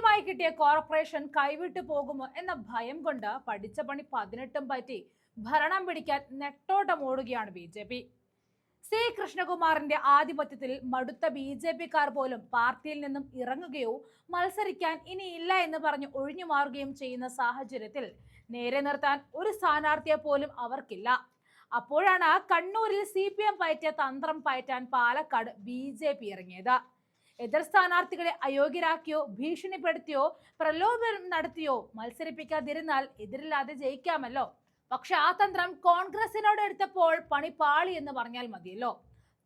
ആദ്യമായി കിട്ടിയ കോർപ്പറേഷൻ കൈവിട്ടു പോകുമോ എന്ന ഭയം കൊണ്ട് പഠിച്ച പണി പതിനെട്ടും പറ്റി ഭരണം പിടിക്കാൻ നെട്ടോട്ടമോടുകയാണ് ബി ജെ പി. സി കൃഷ്ണകുമാറിന്റെ ആധിപത്യത്തിൽ മടുത്ത ബി ജെ പിക്കാർ പോലും പാർട്ടിയിൽ നിന്നും ഇറങ്ങുകയോ മത്സരിക്കാൻ ഇനിയില്ല എന്ന് പറഞ്ഞ് ഒഴിഞ്ഞു മാറുകയും ചെയ്യുന്ന സാഹചര്യത്തിൽ നേരെ നിർത്താൻ ഒരു സ്ഥാനാർത്ഥിയെ പോലും അവർക്കില്ല. അപ്പോഴാണ് കണ്ണൂരിൽ സി പി എം പയറ്റിയ തന്ത്രം പയറ്റാൻ പാലക്കാട് ബി ജെ പി ഇറങ്ങിയത്. എതിർ സ്ഥാനാർത്ഥികളെ അയോഗ്യരാക്കിയോ ഭീഷണിപ്പെടുത്തിയോ പ്രലോഭനം നടത്തിയോ മത്സരിപ്പിക്കാതിരുന്നാൽ എതിരില്ലാതെ ജയിക്കാമല്ലോ. പക്ഷെ ആ തന്ത്രം കോൺഗ്രസിനോട് എടുത്തപ്പോൾ പണി പാളി എന്ന് പറഞ്ഞാൽ മതിയല്ലോ.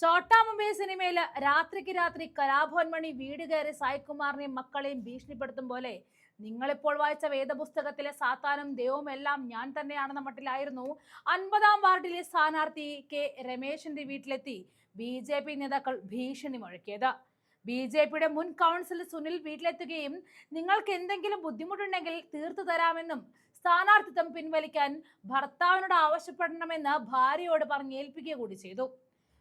ചോട്ടാമുമ്പേ മുംബൈ സിനിമയിൽ രാത്രിക്ക് രാത്രി കലാഭവൻ മണി വീട് കയറി സായികുമാറിനെയും മക്കളെയും ഭീഷണിപ്പെടുത്തും പോലെ നിങ്ങളിപ്പോൾ വായിച്ച വേദപുസ്തകത്തിലെ സാത്താനും ദൈവവും എല്ലാം ഞാൻ തന്നെയാണെന്ന മട്ടിലായിരുന്നു അൻപതാം വാർഡിലെ സ്ഥാനാർത്ഥി കെ രമേശിന്റെ വീട്ടിലെത്തി ബി നേതാക്കൾ ഭീഷണി മുഴക്കിയത്. ബി ജെ പിയുടെ മുൻ കൗൺസിലർ സുനിൽ വീട്ടിലെത്തുകയും നിങ്ങൾക്ക് എന്തെങ്കിലും ബുദ്ധിമുട്ടുണ്ടെങ്കിൽ തീർത്തു തരാമെന്നും സ്ഥാനാർത്ഥിത്വം പിൻവലിക്കാൻ ഭർത്താവിനോട് ആവശ്യപ്പെടണമെന്ന് ഭാര്യയോട് പറഞ്ഞ് ഏൽപ്പിക്കുക കൂടി ചെയ്തു.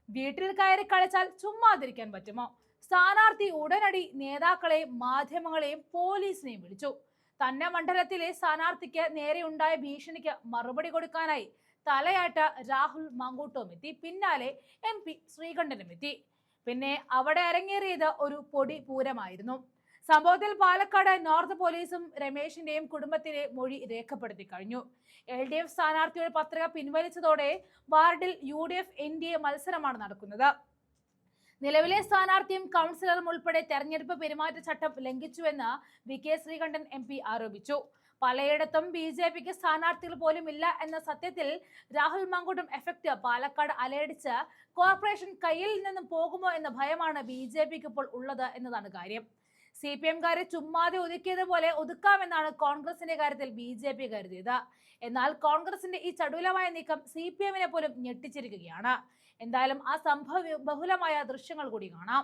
വീട്ടിൽ കയറി കളിച്ചാൽ ചുമ്മാതിരിക്കാൻ പറ്റുമോ? സ്ഥാനാർത്ഥി ഉടനടി നേതാക്കളെ മാധ്യമങ്ങളെയും പോലീസിനെയും വിളിച്ചു. തന്നെ മണ്ഡലത്തിലെ സ്ഥാനാർത്ഥിക്ക് നേരെയുണ്ടായ ഭീഷണിക്ക് മറുപടി കൊടുക്കാനായി തലയാട്ട രാഹുൽ മാങ്കൂട്ടവും എത്തി പിന്നാലെ എം പി ശ്രീകണ്ഠനും എത്തി പിന്നെ അവിടെ അരങ്ങേറിയത് ഒരു പൊടി പൂരമായിരുന്നു. സംഭവത്തിൽ പാലക്കാട് നോർത്ത് പോലീസും രമേശിന്റെയും കുടുംബത്തിലെ മൊഴി രേഖപ്പെടുത്തി കഴിഞ്ഞു. എൽ ഡി എഫ് സ്ഥാനാർത്ഥിയുടെ പത്രിക പിൻവലിച്ചതോടെ വാർഡിൽ U D F N D A മത്സരമാണ് നടക്കുന്നത്. നിലവിലെ സ്ഥാനാർത്ഥിയും കൗൺസിലറും ഉൾപ്പെടെ തെരഞ്ഞെടുപ്പ് പെരുമാറ്റച്ചട്ടം ലംഘിച്ചുവെന്ന് V K Sreekandan M P ആരോപിച്ചു. പലയിടത്തും ബി ജെ പിക്ക് സ്ഥാനാർത്ഥികൾ പോലും ഇല്ല എന്ന സത്യത്തിൽ രാഹുൽ മങ്കുട്ടും എഫക്ട് പാലക്കാട് അലയടിച്ച് കോർപ്പറേഷൻ കയ്യിൽ നിന്നും പോകുമോ എന്ന ഭയമാണ് ബി ജെ പിക്ക് ഇപ്പോൾ ഉള്ളത് എന്നതാണ് കാര്യം. സി പി എംകാരെ ചുമ്മാതെ ഒതുക്കിയതുപോലെ ഒതുക്കാമെന്നാണ് കോൺഗ്രസിന്റെ കാര്യത്തിൽ ബി ജെ പി കരുതിയത്. എന്നാൽ കോൺഗ്രസിന്റെ ഈ ചടുലമായ നീക്കം സി പി എമ്മിനെ പോലും ഞെട്ടിച്ചിരിക്കുകയാണ്. എന്തായാലും ആ സംഭവ ബഹുലമായ ദൃശ്യങ്ങൾ കൂടി കാണാം?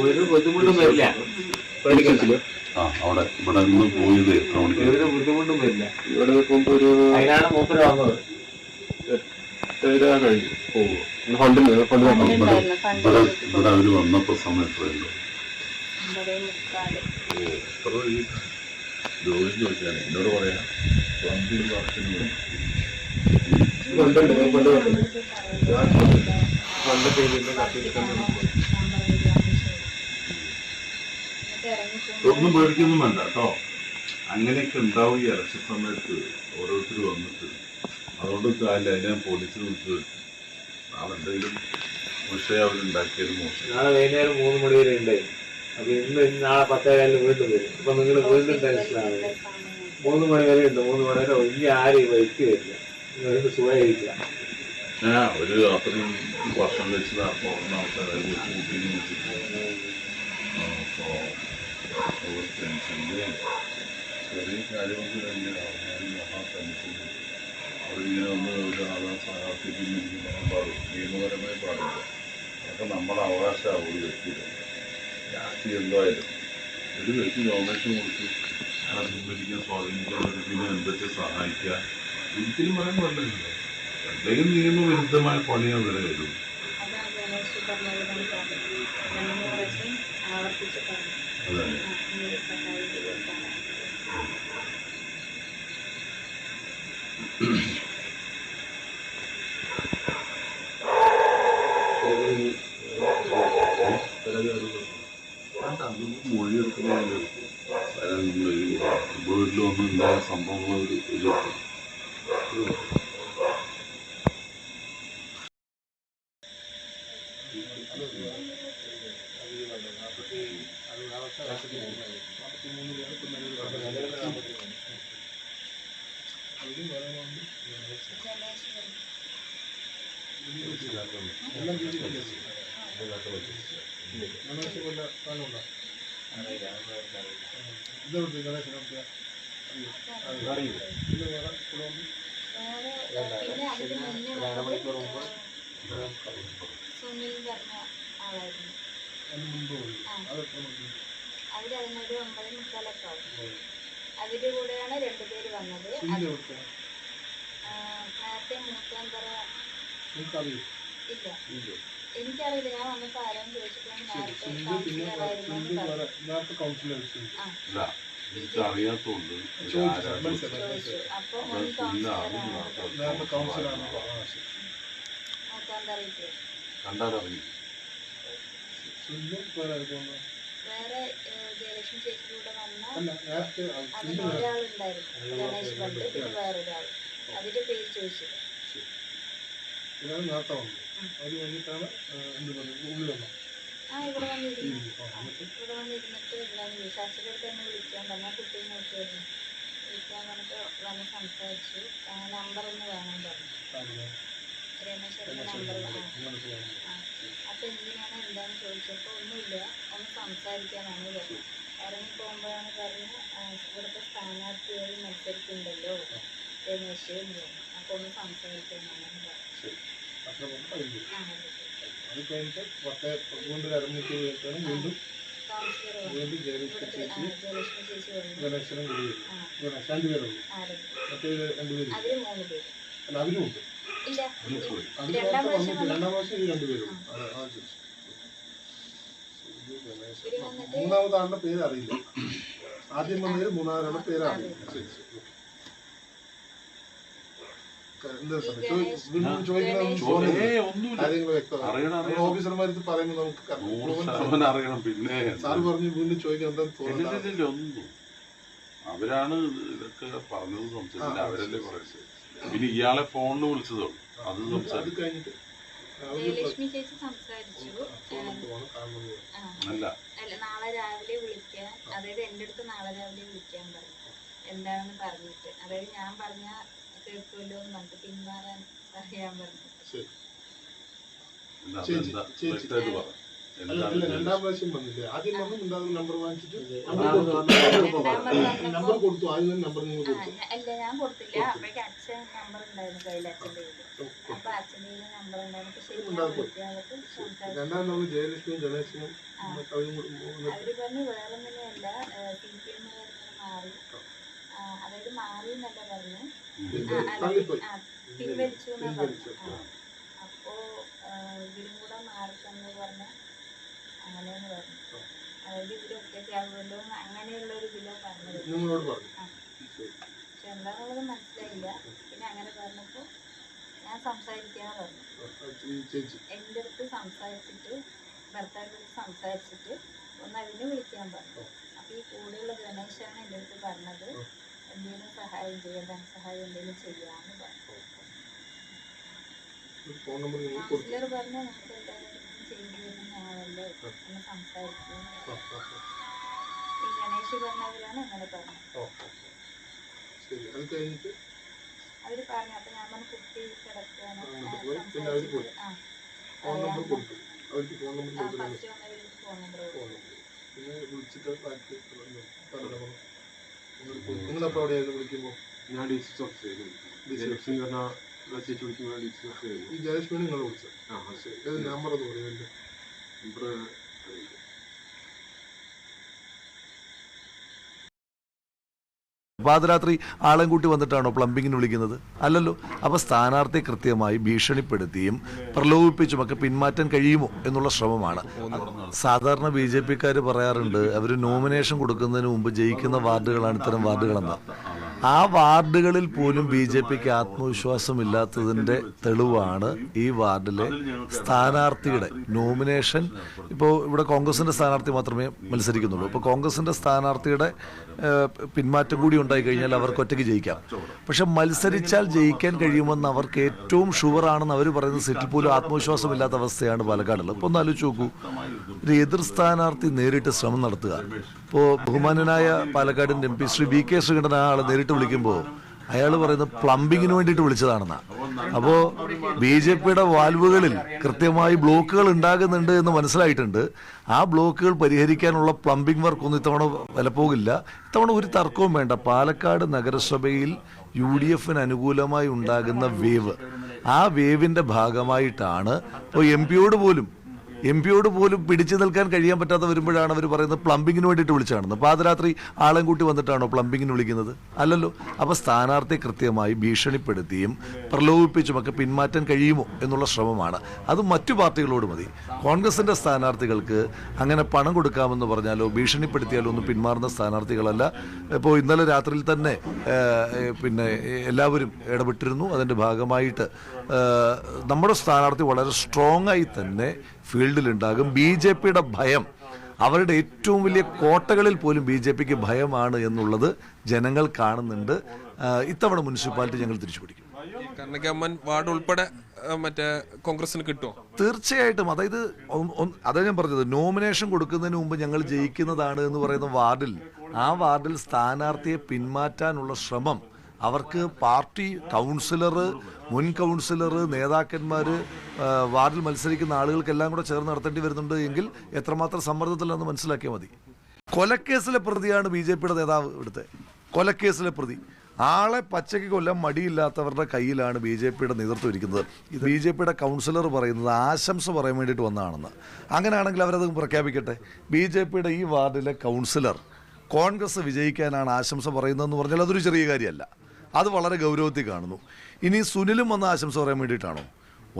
ഒരു ബുദ്ധിമുട്ടും വരില്ല. പേടിക്കണ്ട ആ അവിടെ ഇവിടെ നിന്ന് പോയത് എത്ര മണിക്ക് ഒരു ബുദ്ധിമുട്ടും വരില്ല. ഇവിടെ നിൽക്കുമ്പോ ഒരു അതിനാണ് മൂപ്പര് വന്നത്. എട്ടര കഴിഞ്ഞു. പോകും ഫണ്ടിൽ ഫണ്ട് നോക്കണം ഇവിടെ ഇവിടെ ഇവിടെ അവർ വന്നപ്പോ സമയം എത്രയല്ലോ എത്ര ഈ ജോലി ചോദിച്ചാണ്. എന്നോട് പറയാ. വണ്ടി വർക്കിന് വേണ്ടി ഒന്നും പേടിക്കൊന്നും വേണ്ട കേട്ടോ. അങ്ങനെയൊക്കെ ഉണ്ടാവും ഈ ഇലക്ഷൻ സമയത്ത് ഓരോരുത്തർ വന്നിട്ട്. അതുകൊണ്ട് കാലില്ല അതിനെ ഞാൻ പോലീസിനെ വിളിച്ചു വരുത്തി. നാളെ എന്തെങ്കിലും വിഷയം അവരുണ്ടാക്കിയത് മോശം. നാളെ വൈകുന്നേരം മൂന്ന് മണി വരെ ഉണ്ടായി അപ്പൊ ഇന്ന് നാളെ പത്തേകാലിന് വീണ്ടും വരും. അപ്പൊ നിങ്ങൾ വീണ്ടും ടെൻഷനാണ് മൂന്ന് മണി വരെ ഉണ്ട് മൂന്ന് മണി വരെ ഇനി ആരും ഈ വഴിക്ക് വരില്ല നിങ്ങൾക്ക് സുഖമായിരിക്കാം ഞാൻ ഒരു അത്രയും വർഷം വെച്ച് പോകുന്ന ആൾക്കാരെ വിളിച്ച് കുട്ടീനെ വിളിച്ചിട്ട് അപ്പോൾ ടെൻഷന്റെ ചെറിയ കാര്യങ്ങൾക്ക് തന്നെ അവന്മാർ മഹാ ടെൻഷൻ അവരിങ്ങനെ ഒന്ന് ഒരാളെ സ്ഥാനാർത്ഥിക്ക് പറയാൻ പാടും നിയമപരമായി പാടില്ല അതൊക്കെ നമ്മുടെ അവകാശമാണ് ഒരു വ്യക്തിയുടെ രാഷ്ട്രീയം എന്തായാലും ഒരു വ്യക്തി ഡൊണേഷൻ കൊടുത്ത് അയാളെ പിൻവലിക്കാൻ സ്വാധീനിക്കാൻ പിന്നെ എന്തൊക്കെ സഹായിക്കുക ഒരിക്കലും പറയാൻ പറ്റില്ല എന്തെങ്കിലും നിയമവിരുദ്ധമായ പണിയോ വരെ വരും മൊഴിയെടുക്കുന്ന മൊഴിയെടുക്കുന്നതിൽ വീട്ടിൽ വന്ന് ഉണ്ടായ സംഭവങ്ങൾ ഒരു ഒരു ഗണേഷ് പറഞ്ഞു. വേറെ പിന്നെ അതിന് മുന്നേ വന്നത് സുനിൽ പറഞ്ഞ ആളായിരുന്നു. ആ. അവർ അതിനൊരു ഒമ്പത് മുക്കാലൊക്കെ ആവും അവരുടെ കൂടെയാണ് രണ്ടുപേര് വന്നത്. ആ, നേരത്തെ ഇല്ല. എനിക്കറിയില്ല. ഞാൻ വന്നപ്പോ ആരോ ചോദിച്ചപ്പോൾ നേരത്തെ കൗൺസിലറായിരുന്നു സിന്ധു എനിക്ക് അറിയാത്തതുകൊണ്ട് കണ്ടാലറിയും വന്ന അതിന്റെ പേര് ചോദിച്ചു. ഇതാണ് നേരത്തെ അത് കഴിഞ്ഞിട്ടാണ് എന്ത് പറയുന്നത്? ഉള്ളിൽ വന്നത് ആ ഇവിടെ വന്നിരുന്നു. ഇവിടെ വന്നിരുന്നിട്ട് ചോദിച്ചു അച്ഛനടുത്ത് തന്നെ വിളിക്കാൻ പറഞ്ഞു. ആ കുട്ടിയെ നോക്കിയായിരുന്നു. വിളിക്കാൻ പറഞ്ഞിട്ട് വന്ന് സംസാരിച്ചു. നമ്പർ ഒന്ന് വേണം പറഞ്ഞു? രമേശന്റെ നമ്പർ വേണം. ഇങ്ങോട്ട് ആ അപ്പൊ എന്തിനാണ് എന്താന്ന് ചോദിച്ചപ്പോൾ ഒന്നുമില്ല. ഒന്ന് സംസാരിക്കാനാണ് പറഞ്ഞു ഇറങ്ങി പോകുമ്പോഴാണ് പറഞ്ഞ് ഇവിടുത്തെ സ്ഥാനാർത്ഥിയായി മത്സരിക്കുന്നുണ്ടല്ലോ രമേശ് എന്ന് പറഞ്ഞു. അപ്പൊ ഒന്ന് സംസാരിക്കാനാണ് പറഞ്ഞു ശരി. അത്ര പറഞ്ഞ് ആ അതെ. കഴിഞ്ഞിട്ട് പത്ത് വീണ്ടും അരമണിക്കൂർ കഴിഞ്ഞിട്ടാണ് വീണ്ടും വീണ്ടും ജയലക്ഷ്മി ചേച്ചി ഗണേശനും കൂടി വരും. ഗണേശ് രണ്ടുപേരുള്ളൂ ആരും മറ്റേ രണ്ടുപേരും പേര്. അല്ല അവരും ഉണ്ട്. അത് രണ്ടാം നേരത്തെ പ്രാവശ്യം വന്നിട്ട് വന്നു. രണ്ടാം പ്രാവശ്യം ഈ രണ്ടുപേരും അതെ ആ. ശരി ശരി. ഇത് ഗണേശൻ. ഇവർ വന്നിട്ട് മൂന്നാമത് ആളുടെ പേര് അറിയില്ല ആദ്യം വന്നതിൽ മൂന്നാമതാളുടെ പേര് അറിയില്ല ശരി ശരി ഓക്കേ. ക- എന്താ സാറേ ചോദി- വീണ്ടും ചോദിക്കണം ഗണേശ്. തോന്നുന്നില്ല. ഏയ് ഒന്നുമില്ല കാര്യങ്ങൾ വ്യക്തമാണ് അറിയണം നമ്മൾ അറിയണം പറയുമ്പോൾ നമുക്ക് അറിയണം പിന്നെ. സാർ പറഞ്ഞു വീണ്ടും ചോദിക്കാൻ എന്താ ഒന്നും അവരാണ് ഇതൊക്കെ പറഞ്ഞത് സംസാരിച്ചില്ല ആ, അവരല്ലേ പറയുന്നത്. പിന്നെ ഇയാളെ ഫോണിൽ വിളിച്ചതോ അത് സംസാരിച്ചു കഴിഞ്ഞിട്ട് അവർ ചേച്ചി സംസാരിച്ചു. അല്ല. അല്ല നാളെ രാവിലെ വിളിക്കാൻ. അതായത് എന്റെ അടുത്ത് നാളെ രാവിലെ വിളിക്കാൻ പറഞ്ഞു. എന്താണെന്ന് പറഞ്ഞിട്ട്. അതായത് ഞാൻ പറഞ്ഞ കേൾക്കുമല്ലോ എന്ന് പിന്മാറാൻ പറയാൻ പറഞ്ഞു രണ്ടാം പ്രാവശ്യം വന്നില്ലേ? ആദ്യം വന്നു ഉണ്ടാകുന്ന നമ്പർ വാങ്ങിച്ചിട്ട് നമ്പർ കൊടുത്തു. ആദ്യം നമ്പർ നിങ്ങൾ കൊടുത്തു. അല്ല ഞാൻ കൊടുത്തില്ല. അപ്പഴേക്ക് അച്ഛൻ നമ്പർ ഉണ്ടായിരുന്നു കയ്യിൽ അച്ഛന്റെ അപ്പൊ അച്ഛന്റെ നമ്പർ ഉണ്ടായിരുന്നു. രണ്ടാം നമ്മൾ ജയലക്ഷ്മിയും ഗണേശനും. അവരും പറഞ്ഞു വേറെ ഒന്നിനെയല്ല സി പി എം മാറി. അതായത് മാറി എന്നല്ല പറഞ്ഞു പിൻവലിച്ചു. അപ്പോ ഇവരും കൂടെ മാർക്കെന്ന് പറഞ്ഞ അങ്ങനെയെന്ന് പറഞ്ഞു അതായത് ഇവരൊക്കെ ചേർന്നല്ലോ അങ്ങനെയുള്ള ഒരു ഇതിലോ പറഞ്ഞത്. പക്ഷെ എന്താണെന്നുള്ളത് മനസ്സിലായില്ല. പിന്നെ അങ്ങനെ പറഞ്ഞപ്പോൾ ഞാൻ സംസാരിക്കാന്ന് പറഞ്ഞു. എന്റെ അടുത്ത് സംസാരിച്ചിട്ട് ഭർത്താവിന്റെ അടുത്ത് സംസാരിച്ചിട്ട് ഒന്ന് അതിനെ വിളിക്കാൻ പറഞ്ഞു. അപ്പോൾ ഈ കൂടെയുള്ള ഗണേശാണ് എന്റെ അടുത്ത് പറഞ്ഞത്. എന്തെങ്കിലും സഹായം ചെയ്യാൻ ധനസഹായം എന്തെങ്കിലും ചെയ്യാമെന്ന് പറഞ്ഞു. കൗൺസിലർ പറഞ്ഞു നമുക്ക് എന്തായാലും ചെയ്തു തരുന്ന ആളല്ലേ എന്ന് സംസാരിക്കും. ഈ ഗണേഷ് പറഞ്ഞവരാണ് അങ്ങനെ പറഞ്ഞത്. കഴിഞ്ഞിട്ട്? അവർ പറഞ്ഞു അപ്പൊ ഞാൻ പറഞ്ഞു കുട്ടി കിടക്കുകയാണ് അവർ അവർക്ക് ഫോൺ നമ്പർ ഫോൺ നമ്പർ വിളിച്ചിട്ട് നിങ്ങളപ്പോൾ എവിടെയായിരുന്നു വിളിക്കുമ്പോൾ ഞാൻ ഡി സി ഓഫീസിൽ ജയലക്ഷ്മി പറഞ്ഞ ചേച്ചി വിളിക്കുമ്പോൾ ഡി സി ഓഫീസിൽ ഈ ജയലക്ഷ്മി നിങ്ങൾ വിളിച്ചത്. ആ ശരി. നമ്പർ പറയാം നമ്പർ പാതിരാത്രി ആളെയും കൂട്ടി വന്നിട്ടാണോ പ്ലംബിങ്ങിന് വിളിക്കുന്നത്? അല്ലല്ലോ. അപ്പൊ സ്ഥാനാർത്ഥി കൃത്യമായി ഭീഷണിപ്പെടുത്തിയും പ്രലോഭിപ്പിച്ചും ഒക്കെ പിന്മാറ്റാൻ കഴിയുമോ എന്നുള്ള ശ്രമമാണ്. സാധാരണ ബി ജെ പിക്കാർ പറയാറുണ്ട് അവർ നോമിനേഷൻ കൊടുക്കുന്നതിന് മുമ്പ് ജയിക്കുന്ന വാർഡുകളാണ് ഇത്തരം വാർഡുകളെന്ന്. ആ വാർഡുകളിൽ പോലും ബി ജെ പിക്ക് ആത്മവിശ്വാസമില്ലാത്തതിന്റെ തെളിവാണ് ഈ വാർഡിലെ സ്ഥാനാർത്ഥിയുടെ നോമിനേഷൻ ഇപ്പോൾ ഇവിടെ കോൺഗ്രസിന്റെ സ്ഥാനാർത്ഥി മാത്രമേ മത്സരിക്കുന്നുള്ളൂ. ഇപ്പോൾ കോൺഗ്രസിന്റെ സ്ഥാനാർത്ഥിയുടെ പിന്മാറ്റം കൂടി ഉണ്ടായി കഴിഞ്ഞാൽ അവർക്ക് ഒറ്റയ്ക്ക് ജയിക്കാം. പക്ഷെ മത്സരിച്ചാൽ ജയിക്കാൻ കഴിയുമെന്ന് അവർക്ക് ഏറ്റവും ഷുവർ ആണെന്ന് അവർ പറയുന്ന സീറ്റിൽ പോലും ആത്മവിശ്വാസമില്ലാത്ത അവസ്ഥയാണ് പാലക്കാടുള്ളത്. ഇപ്പോൾ ഒന്ന് ആലോചിച്ച് നോക്കൂ. ഒരു എതിർ സ്ഥാനാർത്ഥി നേരിട്ട് ശ്രമം നടത്തുക. ഇപ്പോൾ ബഹുമാനനായ പാലക്കാടിന്റെ M P Shri V K Sreekandan ആ ആളെ നേരിട്ട് വിളിക്കുമ്പോൾ അയാൾ പറയുന്നത് പ്ലംബിങ്ങിന് വേണ്ടിയിട്ട് വിളിച്ചതാണെന്നാ. അപ്പോൾ ബി ജെ പിയുടെ വാൽവുകളിൽ കൃത്യമായി ബ്ലോക്കുകൾ ഉണ്ടാകുന്നുണ്ട് എന്ന് മനസ്സിലായിട്ടുണ്ട്. ആ ബ്ലോക്കുകൾ പരിഹരിക്കാനുള്ള പ്ലംബിംഗ് വർക്ക് ഒന്നും ഇത്തവണ വിലപ്പോകില്ല ഇത്തവണ ഒരു തർക്കവും വേണ്ട. പാലക്കാട് നഗരസഭയിൽ യു ഡി എഫിന് അനുകൂലമായി ഉണ്ടാകുന്ന വേവ്. ആ വേവിന്റെ ഭാഗമായിട്ടാണ്. ഇപ്പോൾ എം പിയോട് പോലും എം പിയോട് പോലും പിടിച്ചു നിൽക്കാൻ കഴിയാൻ പറ്റാതെ വരുമ്പോഴാണ് അവർ പറയുന്നത് പ്ലംബിങ്ങിന് വേണ്ടിയിട്ട് വിളിച്ചാണെന്ന്. പാതിരാത്രി ആളും കൂട്ടി വന്നിട്ടാണോ പ്ലംബിങ്ങിന് വിളിക്കുന്നത്? അല്ലല്ലോ. അപ്പോൾ സ്ഥാനാർത്ഥിയെ കൃത്യമായി ഭീഷണിപ്പെടുത്തിയും പ്രലോഭിപ്പിച്ചുമൊക്കെ പിന്മാറ്റാൻ കഴിയുമോ എന്നുള്ള ശ്രമമാണ്. അത് മറ്റു പാർട്ടികളോട് മതി. കോൺഗ്രസിന്റെ സ്ഥാനാർത്ഥികൾക്ക് അങ്ങനെ പണം കൊടുക്കാമെന്ന് പറഞ്ഞാലോ ഭീഷണിപ്പെടുത്തിയാലോ ഒന്നും പിന്മാറുന്ന സ്ഥാനാർത്ഥികളല്ല. ഇപ്പോൾ ഇന്നലെ രാത്രിയിൽ തന്നെ പിന്നെ എല്ലാവരും ഇടപെട്ടിരുന്നു. അതിന്റെ ഭാഗമായിട്ട് നമ്മുടെ സ്ഥാനാർത്ഥി വളരെ സ്ട്രോങ് ആയി തന്നെ ഫീൽഡിലുണ്ടാകും ബി ജെ പിയുടെ ഭയം അവരുടെ ഏറ്റവും വലിയ കോട്ടകളിൽ പോലും ബി ജെ പിക്ക് ഭയമാണ് എന്നുള്ളത് ജനങ്ങൾ കാണുന്നുണ്ട്. ഇത്തവണ മുനിസിപ്പാലിറ്റി ഞങ്ങൾ തിരിച്ചു പിടിക്കും വാർഡ് ഉൾപ്പെടെ മറ്റേ കോൺഗ്രസിന് കിട്ടുമോ തീർച്ചയായിട്ടും. അതായത് അതാ ഞാൻ പറഞ്ഞത്. നോമിനേഷൻ കൊടുക്കുന്നതിന് മുമ്പ് ഞങ്ങൾ ജയിക്കുന്നതാണ് എന്ന് പറയുന്ന വാർഡിൽ ആ വാർഡിൽ സ്ഥാനാർത്ഥിയെ പിന്മാറ്റാനുള്ള ശ്രമം അവർക്ക് പാർട്ടി കൗൺസിലർ മുൻ കൗൺസിലർ നേതാക്കന്മാർ വാർഡിൽ മത്സരിക്കുന്ന ആളുകൾക്കെല്ലാം കൂടെ ചേർന്ന് നടത്തേണ്ടി വരുന്നുണ്ട് എങ്കിൽ എത്രമാത്രം സമ്മർദ്ദത്തിലാണെന്ന് മനസ്സിലാക്കിയാൽ മതി. കൊലക്കേസിലെ പ്രതിയാണ് ബി ജെ പിയുടെ നേതാവ് ഇവിടുത്തെ. കൊലക്കേസിലെ പ്രതി. ആളെ പച്ചയ്ക്ക് കൊല്ലം മടിയില്ലാത്തവരുടെ കയ്യിലാണ് ബി ജെ പിയുടെ നേതൃത്വം ഇരിക്കുന്നത്. ഇത് ബി ജെ പിയുടെ കൗൺസിലർ പറയുന്നത് ആശംസ പറയാൻ വേണ്ടിയിട്ട് വന്നതാണെന്ന്. അങ്ങനെയാണെങ്കിൽ അവരത് പ്രഖ്യാപിക്കട്ടെ. ബി ജെ പിയുടെ ഈ വാർഡിലെ കൗൺസിലർ കോൺഗ്രസ് വിജയിക്കാനാണ് ആശംസ പറയുന്നതെന്ന് പറഞ്ഞാൽ അതൊരു ചെറിയ കാര്യമല്ല. അത് വളരെ ഗൗരവത്തിൽ കാണുന്നു. ഇനി സുനിലും വന്ന ആശംസ പറയാൻ വേണ്ടിയിട്ടാണോ?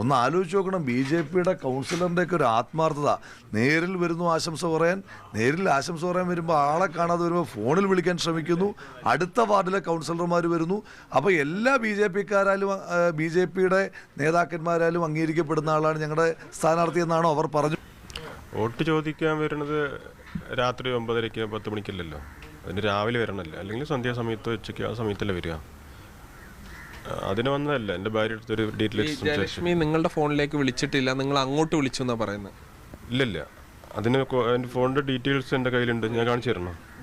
ഒന്ന് ആലോചിച്ച് നോക്കണം. ബി ജെ പിയുടെ കൗൺസിലറിന്റെയൊക്കെ ഒരു ആത്മാർത്ഥത. നേരിൽ വരുന്നു ആശംസ പറയാൻ. നേരിൽ ആശംസ പറയാൻ വരുമ്പോൾ ആളെ കാണാതെ വരുമ്പോൾ ഫോണിൽ വിളിക്കാൻ ശ്രമിക്കുന്നു. അടുത്ത വാർഡിലെ കൗൺസിലർമാർ വരുന്നു. അപ്പോൾ എല്ലാ ബി ജെ പിക്കാരാലും ബി ജെ പിയുടെ നേതാക്കന്മാരാലും അംഗീകരിക്കപ്പെടുന്ന ആളാണ് ഞങ്ങളുടെ സ്ഥാനാർത്ഥി എന്നാണോ അവർ പറഞ്ഞു? വോട്ട് ചോദിക്കാൻ വരുന്നത് രാത്രി ഒമ്പതരയ്ക്ക് പത്ത് മണിക്കല്ലല്ലോ. അതിന് രാവിലെ വരണമല്ലോ അല്ലെങ്കിൽ സന്ധ്യാസമയത്ത് ഉച്ചയ്ക്ക് ആ സമയത്തല്ലേ വരിക? അതിന് വന്നതല്ല. എന്റെ ഭാര്യ അടുത്തൊരു ഈ ഡീറ്റെയിൽസ് ജയലക്ഷ്മി നിങ്ങളുടെ ഫോണിലേക്ക് വിളിച്ചിട്ടില്ല. നിങ്ങൾ അങ്ങോട്ട് വിളിച്ചു എന്നാ പറയുന്നത്. ഇല്ലില്ല. അതിന് കൊ- എന്റെ ഫോണിന്റെ ഡീറ്റെയിൽസ് എന്റെ കയ്യിലുണ്ട്. ഞാൻ കാണിച്ചു തരണം?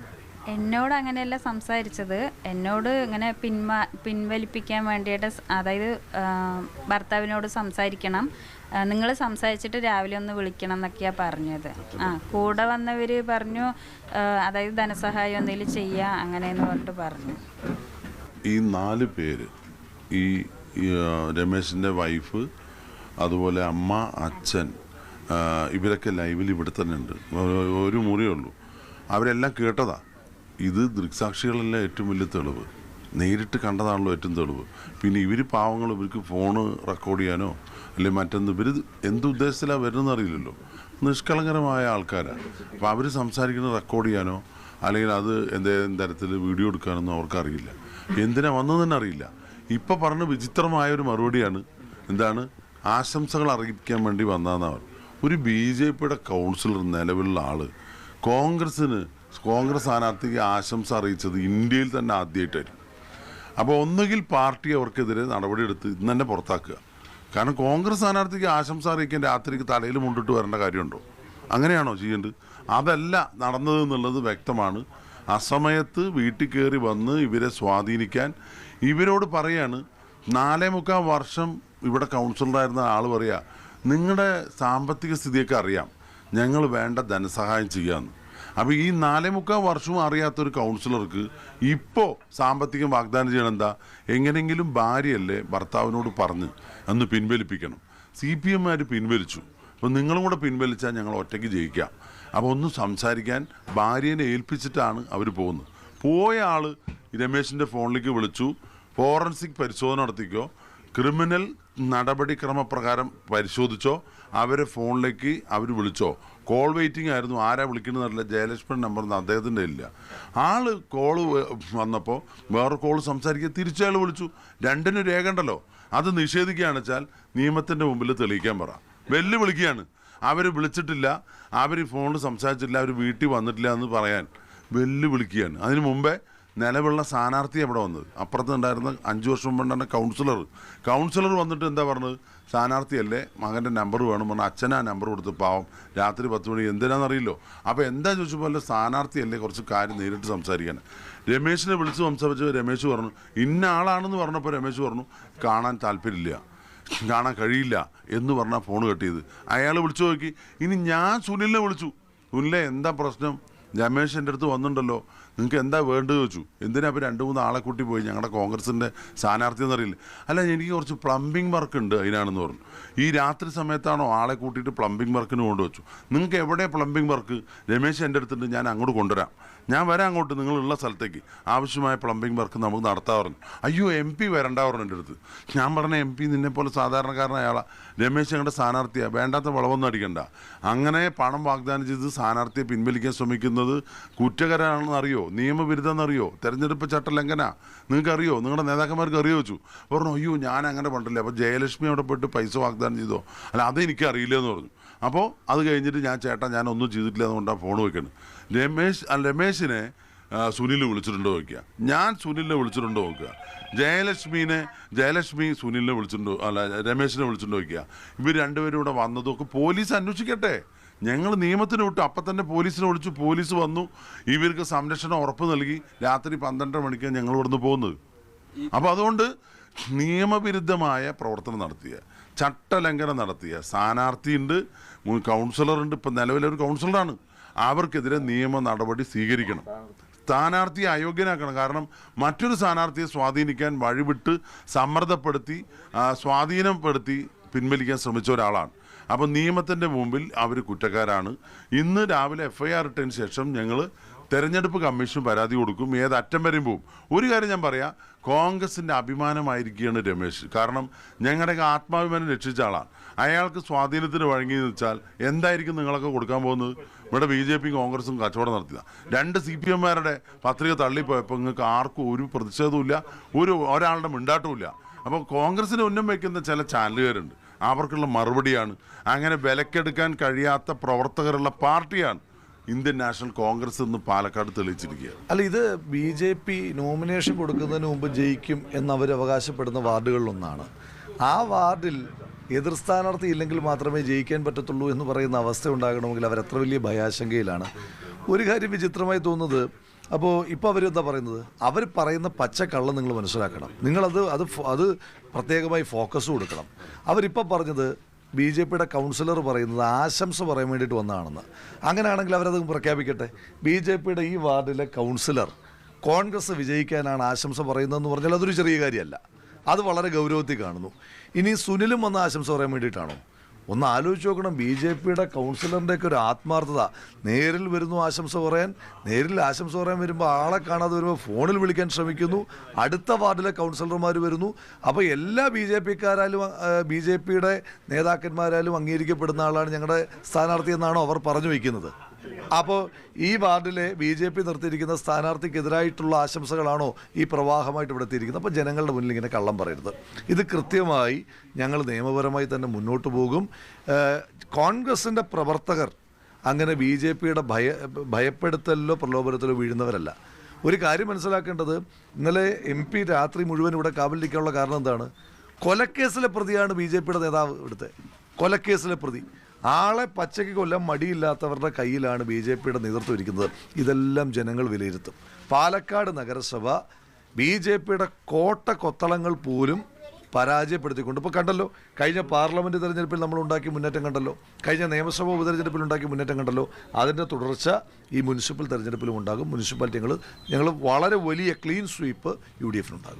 എന്നോട് അങ്ങനെയല്ല സംസാരിച്ചത്. എന്നോട് ഇങ്ങനെ പിന്മാ പിൻവലിപ്പിക്കാൻ വേണ്ടിയിട്ട് സ് അതായത് ആ, ഭർത്താവിനോട് സംസാരിക്കണം. നിങ്ങൾ സംസാരിച്ചിട്ട് രാവിലെ ഒന്ന് വിളിക്കണം എന്നൊക്കെയാണ് പറഞ്ഞത്. ആ കൂടെ വന്നവർ പറഞ്ഞു ആ, അതായത് ധനസഹായം എന്തെങ്കിലും ചെയ്യുക അങ്ങനെയെന്ന് പറഞ്ഞിട്ട് പറഞ്ഞു. ഈ നാല് പേര് ഈ രമേശിന്റെ വൈഫ് അതുപോലെ അമ്മ അച്ഛൻ ഇവരൊക്കെ ലൈവിൽ ഇവിടെ തന്നെ ഉണ്ട്. ഒരു- മുറിയേ ഉള്ളൂ. അവരെല്ലാം കേട്ടതാ. ഇത് ദൃക്സാക്ഷികളല്ല ഏറ്റവും വലിയ തെളിവ്. നേരിട്ട് കണ്ടതാണല്ലോ ഏറ്റവും തെളിവ്. പിന്നെ ഇവർ പാവങ്ങൾ ഇവർക്ക് ഫോണ് റെക്കോർഡ് ചെയ്യാനോ അല്ലെങ്കിൽ മറ്റൊന്ന് ഇവർ എന്ത് ഉദ്ദേശത്തിലാണ് വരുന്നതെന്ന് അറിയില്ലല്ലോ. നിഷ്കളങ്കരമായ ആൾക്കാരാണ് അപ്പോൾ അവർ സംസാരിക്കുന്നത് റെക്കോർഡ് ചെയ്യാനോ അല്ലെങ്കിൽ അത് എന്തെങ്കിലും തരത്തിൽ വീഡിയോ എടുക്കാനൊന്നും അവർക്കറിയില്ല. എന്തിനാ വന്നതെന്ന് തന്നെ അറിയില്ല. ഇപ്പം പറഞ്ഞ വിചിത്രമായ ഒരു മറുപടിയാണ് എന്താണ്? ആശംസകൾ അറിയിക്കാൻ വേണ്ടി വന്നതെന്നവർ ഒരു ബി ജെ പിയുടെ കൗൺസിലർ നിലവിലുള്ള ആൾ കോൺഗ്രസ്സിന് കോൺഗ്രസ് സ്ഥാനാർത്ഥിക്ക് ആശംസ അറിയിച്ചത് ഇന്ത്യയിൽ തന്നെ ആദ്യമായിട്ടായിരിക്കും. അപ്പോൾ ഒന്നുകിൽ പാർട്ടി അവർക്കെതിരെ നടപടിയെടുത്ത് ഇന്ന് തന്നെ പുറത്താക്കുക. കാരണം കോൺഗ്രസ് സ്ഥാനാർത്ഥിക്ക് ആശംസ അറിയിക്കാൻ രാത്രിക്ക് തലയിൽ മുണ്ടിട്ട് വരേണ്ട കാര്യമുണ്ടോ? അങ്ങനെയാണോ ചെയ്യേണ്ടത്? അതല്ല നടന്നത് എന്നുള്ളത് വ്യക്തമാണ്. അസമയത്ത് വീട്ടിൽ കയറി വന്ന് ഇവരെ സ്വാധീനിക്കാൻ ഇവരോട് പറയാണ് നാലേ മുക്കാൽ വർഷം ഇവിടെ കൗൺസിലറായിരുന്ന ആൾ പറയാ നിങ്ങളുടെ സാമ്പത്തിക സ്ഥിതിയൊക്കെ അറിയാം ഞങ്ങൾ വേണ്ട ധനസഹായം ചെയ്യാമെന്ന് അപ്പോൾ ഈ നാലേ മുക്കാൽ വർഷവും അറിയാത്തൊരു കൗൺസിലർക്ക് ഇപ്പോൾ സാമ്പത്തികം വാഗ്ദാനം ചെയ്യണം എന്താ? എങ്ങനെയെങ്കിലും ഭാര്യയല്ലേ ഭർത്താവിനോട് പറഞ്ഞ് അന്ന് പിൻവലിപ്പിക്കണം. സി പി എമ്മാർ പിൻവലിച്ചു. അപ്പോൾ നിങ്ങളും കൂടെ പിൻവലിച്ചാൽ ഞങ്ങൾ ഒറ്റയ്ക്ക് ജയിക്കാം. അപ്പോൾ ഒന്ന് സംസാരിക്കാൻ ഭാര്യനെ ഏൽപ്പിച്ചിട്ടാണ് അവർ പോകുന്നത്. പോയ ആൾ രമേശിന്റെ ഫോണിലേക്ക് വിളിച്ചു. ഫോറൻസിക് പരിശോധന നടത്തിക്കോ? ക്രിമിനൽ നടപടിക്രമപ്രകാരം പരിശോധിച്ചോ? അവരെ ഫോണിലേക്ക് അവർ വിളിച്ചോ? കോൾ വെയിറ്റിംഗ് ആയിരുന്നു. ആരാ വിളിക്കുന്നതല്ല ജയലക്ഷ്മൺ നമ്പർ ഒന്നും അദ്ദേഹത്തിന്റെ ഇല്ല. ആൾ കോൾ വന്നപ്പോൾ വേറെ കോൾ സംസാരിക്കുക തിരിച്ചയാൾ വിളിച്ചു. രണ്ടിനും രേഖ ഉണ്ടല്ലോ. അത് നിഷേധിക്കുകയാണെന്ന് വെച്ചാൽ നിയമത്തിന്റെ മുമ്പിൽ തെളിയിക്കാൻ പറ. വെല്ലുവിളിക്കുകയാണ്. അവർ വിളിച്ചിട്ടില്ല. അവർ ഫോണിൽ സംസാരിച്ചിട്ടില്ല. അവർ വീട്ടിൽ വന്നിട്ടില്ല എന്ന് പറയാൻ വെല്ലുവിളിക്കുകയാണ്. അതിന് മുമ്പേ നിലവിലുള്ള സ്ഥാനാർത്ഥി അവിടെ വന്നത്? അപ്പുറത്ത് ഉണ്ടായിരുന്ന അഞ്ച് വർഷം മുമ്പ് തന്നെ കൗൺസിലർ കൗൺസിലർ വന്നിട്ട് എന്താ പറഞ്ഞത്? സ്ഥാനാർത്ഥിയല്ലേ മകന്റെ നമ്പർ വേണം പറഞ്ഞാൽ അച്ഛനാ നമ്പർ കൊടുത്ത് പാവം രാത്രി പത്ത് മണി എന്തിനാണെന്നറിയില്ലോ അപ്പോൾ എന്താ ചോദിച്ചപ്പോൾ അല്ല സ്ഥാനാർത്ഥിയല്ലേ കുറച്ച് കാര്യം നേരിട്ട് സംസാരിക്കാൻ. രമേശിനെ വിളിച്ച് സംസാരിച്ച് രമേശ് പറഞ്ഞു ഇന്ന ആളാണെന്ന് പറഞ്ഞപ്പോൾ രമേശ് പറഞ്ഞു കാണാൻ താല്പര്യമില്ല കാണാൻ കഴിയില്ല എന്ന് പറഞ്ഞാൽ ഫോൺ കട്ട് ചെയ്ത് അയാൾ വിളിച്ചു നോക്കി. ഇനി ഞാൻ സുനിലിനെ വിളിച്ചു. സുനിലെ എന്താ പ്രശ്നം? രമേശ് എന്റെ അടുത്ത് വന്നിട്ടുണ്ടല്ലോ. നിങ്ങൾക്ക് എന്താ വേണ്ടത് ചോദിച്ചു. എന്തിനാ ഇപ്പോൾ രണ്ട് മൂന്ന് ആളെ കൂട്ടി പോയി? ഞങ്ങളുടെ കോൺഗ്രസിന്റെ സ്ഥാനാർത്ഥി എന്നറിയില്ല. അല്ല എനിക്ക് കുറച്ച് പ്ലംബിംഗ് വർക്ക് ഉണ്ട് അതിനാണെന്ന് പറഞ്ഞു. ഈ രാത്രി സമയത്താണോ ആളെ കൂട്ടിയിട്ട് പ്ലംബിംഗ് വർക്കിന് കൊണ്ടുവച്ചു? നിങ്ങൾക്ക് എവിടെ പ്ലംബിംഗ് വർക്ക് രമേശ് എന്റെ അടുത്തുണ്ട് ഞാൻ അങ്ങോട്ട് കൊണ്ടുവരാം. ഞാൻ വരാം അങ്ങോട്ട് നിങ്ങളുള്ള സ്ഥലത്തേക്ക്. ആവശ്യമായ പ്ലംബിംഗ് വർക്ക് നമുക്ക് നടത്താൻ പറഞ്ഞു അയ്യോ എം പി വരണ്ട പറഞ്ഞു എന്റെ അടുത്ത്. ഞാൻ പറഞ്ഞ എം പി നിന്നെ പോലെ സാധാരണക്കാരനായ ആളാ രമേശ് ഞങ്ങളുടെ സ്ഥാനാർത്ഥിയാണ് വേണ്ടാത്ത വളവൊന്നും അടിക്കണ്ട. അങ്ങനെ പണം വാഗ്ദാനം ചെയ്ത് സ്ഥാനാർത്ഥിയെ പിൻവലിക്കാൻ ശ്രമിക്കുന്നത് കുറ്റകരമാണെന്ന് അറിയോ? നിയമവിരുദ്ധം എന്നറിയോ? തെരഞ്ഞെടുപ്പ് ചട്ടലംഘന. നിങ്ങൾക്കറിയോ നിങ്ങളുടെ നേതാക്കന്മാർക്ക് അറിയോ വെച്ചു? പറഞ്ഞു അയ്യോ ഞാൻ അങ്ങനെ പണ്ടില്ല. അപ്പോൾ ജയലക്ഷ്മി അവിടെ പോയിട്ട് പൈസ വാഗ്ദാനം ചെയ്തോ? അല്ല അത് എനിക്ക് അറിയില്ല എന്ന് പറഞ്ഞു. അപ്പോൾ അത് കഴിഞ്ഞിട്ട് ഞാൻ ചേട്ടാ ഞാൻ ഒന്നും ചെയ്തിട്ടില്ല. എന്നുകൊണ്ടാണ് ഫോൺ വയ്ക്കുന്നത് രമേശ് രമേശിനെ സുനിൽ വിളിച്ചിട്ടുണ്ടോ നോക്കുക ഞാൻ സുനിലിനെ വിളിച്ചിട്ടുണ്ടോ നോക്കുക ജയലക്ഷ്മീനെ ജയലക്ഷ്മി സുനിലിനെ വിളിച്ചിട്ടുണ്ടോ അല്ല രമേശിനെ വിളിച്ചിട്ടുണ്ടോ നോക്കുക ഇവർ രണ്ടുപേരും ഇവിടെ വന്നതൊക്കെ പോലീസ് അന്വേഷിക്കട്ടെ. ഞങ്ങൾ നിയമത്തിന് വിട്ടു. അപ്പം തന്നെ പോലീസിനെ വിളിച്ചു. പോലീസ് വന്നു. ഇവർക്ക് സംരക്ഷണം ഉറപ്പ് നൽകി. രാത്രി പന്ത്രണ്ടര മണിക്ക് ഞങ്ങൾ ഇവിടുന്ന് പോകുന്നത്. അപ്പോൾ അതുകൊണ്ട് നിയമവിരുദ്ധമായ പ്രവർത്തനം നടത്തിയ ചട്ടലംഘനം നടത്തിയ സ്ഥാനാർത്ഥിയുണ്ട്. കൗൺസിലറുണ്ട്. ഇപ്പം നിലവിലൊരു കൗൺസിലറാണ്. അവർക്കെതിരെ നിയമ നടപടി സ്വീകരിക്കണം. സ്ഥാനാർത്ഥിയെ അയോഗ്യനാക്കണം. കാരണം മറ്റൊരു സ്ഥാനാർത്ഥിയെ സ്വാധീനിക്കാൻ വഴിവിട്ട് സമ്മർദ്ദപ്പെടുത്തി സ്വാധീനപ്പെടുത്തി പിൻവലിക്കാൻ ശ്രമിച്ച ഒരാളാണ്. അപ്പം നിയമത്തിന്റെ മുമ്പിൽ അവർ കുറ്റക്കാരാണ്. ഇന്ന് രാവിലെ എഫ് ഐ ആർ ഇട്ടതിന് ശേഷം ഞങ്ങൾ തെരഞ്ഞെടുപ്പ് കമ്മീഷൻ പരാതി കൊടുക്കും ഏത് അറ്റം വരെയും പോവും. ഒരു കാര്യം ഞാൻ പറയാം കോൺഗ്രസിന്റെ അഭിമാനമായിരിക്കുകയാണ് രമേശ്. കാരണം ഞങ്ങളുടെയൊക്കെ ആത്മാഭിമാനം രക്ഷിച്ച ആളാണ്. അയാൾക്ക് സ്വാധീനത്തിന് വഴങ്ങിയെന്ന് വെച്ചാൽ എന്തായിരിക്കും നിങ്ങളൊക്കെ കൊടുക്കാൻ പോകുന്നത്? ഇവിടെ ബി ജെ പിയും കോൺഗ്രസും കച്ചവടം നടത്തിയതാണ് രണ്ട് സി പി എമ്മാരുടെ പത്രിക തള്ളിപ്പോയപ്പോൾ നിങ്ങൾക്ക് ആർക്കും ഒരു പ്രതിഷേധവുമില്ല ഒരു ഒരാളുടെ മിണ്ടാട്ടവുമില്ല. അപ്പോൾ കോൺഗ്രസിന് ഉന്നം വയ്ക്കുന്ന ചില ചാനലുകാരുണ്ട്. അവർക്കുള്ള മറുപടിയാണ്. അങ്ങനെ വിലക്കെടുക്കാൻ കഴിയാത്ത പ്രവർത്തകരുള്ള പാർട്ടിയാണ് ഇന്ത്യൻ നാഷണൽ കോൺഗ്രസ് എന്ന് പാലക്കാട് തെളിയിച്ചിരിക്കുകയാണ്. അല്ല ഇത് ബി ജെ പി നോമിനേഷൻ കൊടുക്കുന്നതിന് മുമ്പ് ജയിക്കും എന്ന് അവർ അവകാശപ്പെടുന്ന വാർഡുകളിലൊന്നാണ്. ആ വാർഡിൽ എതിർ സ്ഥാനാർത്ഥി ഇല്ലെങ്കിൽ മാത്രമേ ജയിക്കാൻ പറ്റത്തുള്ളൂ എന്ന് പറയുന്ന അവസ്ഥ ഉണ്ടാകണമെങ്കിൽ അവർ അത്ര വലിയ ഭയാശങ്കയിലാണ്. ഒരു കാര്യം വിചിത്രമായി തോന്നുന്നത് അപ്പോൾ ഇപ്പോൾ അവരെന്താ പറയുന്നത്? അവർ പറയുന്ന പച്ചക്കള്ളം നിങ്ങൾ മനസ്സിലാക്കണം. നിങ്ങളത് അത് അത് പ്രത്യേകമായി ഫോക്കസ് കൊടുക്കണം. അവരിപ്പോൾ പറഞ്ഞത് ബി ജെ പിയുടെ കൗൺസിലർ പറയുന്നത് ആശംസ പറയാൻ വേണ്ടിയിട്ട് വന്നതാണെന്ന്. അങ്ങനെയാണെങ്കിൽ അവരത് പ്രഖ്യാപിക്കട്ടെ. ബി ജെ പിയുടെ ഈ വാർഡിലെ കൗൺസിലർ കോൺഗ്രസ് വിജയിക്കാനാണ് ആശംസ പറയുന്നതെന്ന് പറഞ്ഞാൽ അതൊരു ചെറിയ കാര്യമല്ല. അത് വളരെ ഗൗരവത്തിൽ കാണുന്നു. ഇനി സുനിലും വന്ന ആശംസ പറയാൻ വേണ്ടിയിട്ടാണോ? ഒന്ന് ആലോചിച്ച് നോക്കണം. ബി ജെ പിയുടെ കൗൺസിലറിന്റെയൊക്കെ ഒരു ആത്മാർത്ഥത. നേരിൽ വരുന്നു ആശംസ പറയാൻ. നേരിൽ ആശംസ പറയാൻ വരുമ്പോൾ ആളെ കാണാതെ വരുമ്പോൾ ഫോണിൽ വിളിക്കാൻ ശ്രമിക്കുന്നു. അടുത്ത വാർഡിലെ കൗൺസിലർമാർ വരുന്നു. അപ്പോൾ എല്ലാ ബി ജെ പിക്കാരാലും ബി ജെ പിയുടെ നേതാക്കന്മാരാലും അംഗീകരിക്കപ്പെടുന്ന ആളാണ് ഞങ്ങളുടെ സ്ഥാനാർത്ഥി എന്നാണോ അവർ പറഞ്ഞു വയ്ക്കുന്നത്. അപ്പോൾ ഈ വാർഡിലെ ബി ജെ പി നിർത്തിയിരിക്കുന്ന സ്ഥാനാർത്ഥിക്കെതിരായിട്ടുള്ള ആശംസകളാണോ ഈ പ്രവാഹമായിട്ട് ഇവിടെ എത്തിയിരിക്കുന്നത്? അപ്പോൾ ജനങ്ങളുടെ മുന്നിൽ ഇങ്ങനെ കള്ളം പറയരുത്. ഇത് കൃത്യമായി ഞങ്ങൾ നിയമപരമായി തന്നെ മുന്നോട്ട് പോകും. കോൺഗ്രസിന്റെ പ്രവർത്തകർ അങ്ങനെ ബി ജെ പിയുടെ ഭയ ഭയപ്പെടുത്തലിലോ പ്രലോഭനത്തിലോ വീഴുന്നവരല്ല. ഒരു കാര്യം മനസ്സിലാക്കേണ്ടത് ഇന്നലെ എം പി രാത്രി മുഴുവൻ ഇവിടെ കാവലിരിക്കാനുള്ള കാരണം എന്താണ്? കൊലക്കേസിലെ പ്രതിയാണ് ബി ജെ പിയുടെ നേതാവ് ഇവിടുത്തെ. കൊലക്കേസിലെ പ്രതി. ആളെ പച്ചയ്ക്ക് കൊല്ലാൻ മടിയില്ലാത്തവരുടെ കയ്യിലാണ് ബി ജെ പിയുടെ നേതൃത്വം ഇരിക്കുന്നത്. ഇതെല്ലാം ജനങ്ങൾ വിലയിരുത്തും. പാലക്കാട് നഗരസഭ ബി ജെ പിയുടെ കോട്ട കൊത്തളങ്ങൾ പോലും പരാജയപ്പെടുത്തിക്കൊണ്ട് ഇപ്പോൾ കണ്ടല്ലോ കഴിഞ്ഞ പാർലമെന്റ് തെരഞ്ഞെടുപ്പിൽ നമ്മൾ ഉണ്ടാക്കിയ മുന്നേറ്റം കണ്ടല്ലോ കഴിഞ്ഞ നിയമസഭാ ഉപതെരഞ്ഞെടുപ്പിൽ ഉണ്ടാക്കിയ മുന്നേറ്റം കണ്ടല്ലോ അതിന്റെ തുടർച്ച ഈ മുനിസിപ്പൽ തെരഞ്ഞെടുപ്പിലും ഉണ്ടാകും. മുനിസിപ്പാലിറ്റികൾ ഞങ്ങൾ വളരെ വലിയ ക്ലീൻ സ്വീപ്പ് യു ഡി എഫിനുണ്ടാകും.